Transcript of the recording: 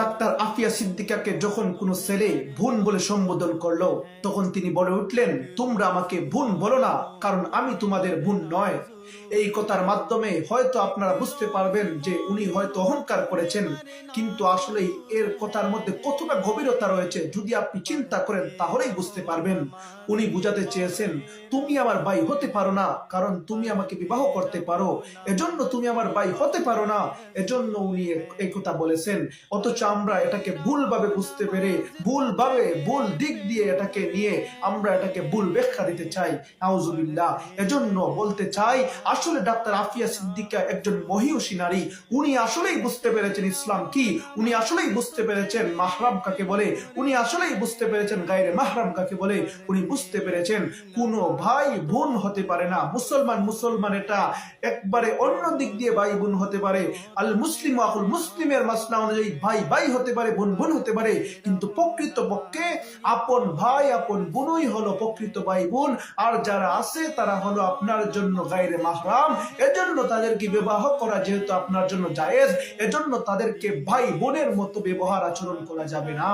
Doctor Afia সিদ্দিকাকে যখন কোনো ছেলে ভুন বলে সম্বোধন করল, তখন তিনি বলে উঠলেন, তোমরা আমাকে ভুন বলো না, কারণ আমি তোমাদের ভুন নয়। এই কথার মাধ্যমে হয়তো আপনারা বুঝতে পারবেন যে উনি হয়তো অহংকার করেছেন, কিন্তু আসলে এর কথার মধ্যে কতটা গভীরতা রয়েছে যদি আপনি চিন্তা করেন, তাহলেই বুঝতে পারবেন। উনি বুঝাতে চেয়েছেন, তুমি আমার ভাই হতে পারো না, কারণ তুমি আমাকে বিবাহ করতে পারো। এজন্য তুমি আমার ভাই হতে পারো না। এজন্য উনি এই কথা বলেছেন। অথচ আমরা এটাকে ভুলভাবে বুঝতে পেরে, ভুলভাবে ভুল দিক দিয়ে এটাকে নিয়ে আমরা এটাকে ভুল ব্যাখ্যা দিতে চাই। নাউজুবিল্লাহ। এজন্য বলতে চাই, আসলে ডাক্তার আফিয়া সিদ্দিকা একজন মহিষী নারী। উনি আসলেই বুঝতে পেরেছেন ইসলাম কি। উনি আসলেই বুঝতে পেরেছেন মাহরাম কাকে বলে। উনি আসলেই বুঝতে পেরেছেন গায়ের মাহরাম কাকে বলে। উনি বুঝতে পেরেছেন কোন ভাই বোন হতে পারে না। মুসলমান মুসলমান এটা একবারে অন্য দিক দিয়ে ভাই বোন হতে পারে। আল মুসলিম আকুল মুসলিমের মাসনা অনুযায়ী ভাই ভাই হতে পারে, বোন বোন হতে পারে, কিন্তু প্রকৃত পক্ষে আপন ভাই, আপন বোনই হলো প্রকৃত ভাই বোন। আর যারা আছে, তারা হলো আপনার জন্য গায়ের মাহরাম। এজন্য তাদেরকে বিবাহ করা যেহেতু আপনার জন্য জায়েজ, এজন্য তাদেরকে ভাই বোনের মতো ব্যবহার আচরণ করা যাবে না।